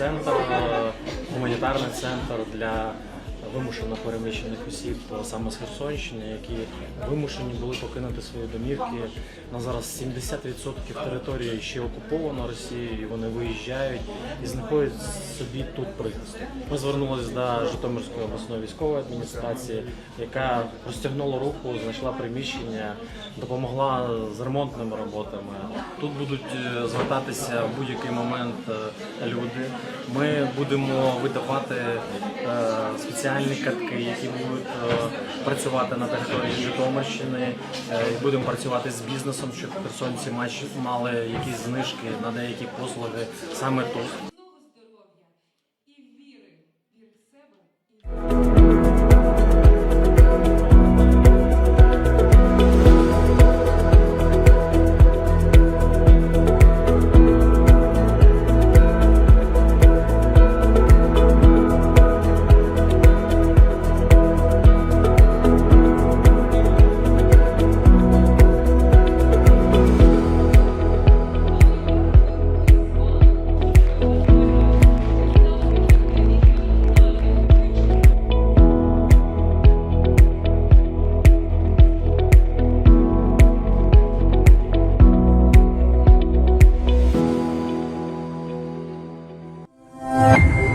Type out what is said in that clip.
центр, е, гуманітарний центр для вимушено переміщених осіб саме з Херсонщини, які вимушені були покинути свої домівки. На зараз 70% території ще окуповано Росією. Вони виїжджають і знаходять собі тут прихисток. Ми звернулися до Житомирської обласної військової адміністрації, яка розтягнула руку, знайшла приміщення, допомогла з ремонтними роботами. Тут будуть е, звертатися в будь-який момент е, люди. Ми будемо видавати е, спеціальні катки, які будуть е, працювати на території Житомирщини. Е, Будемо працювати з бізнесом, щоб херсонці мали якісь знижки на деякі послуги саме тут. Bye.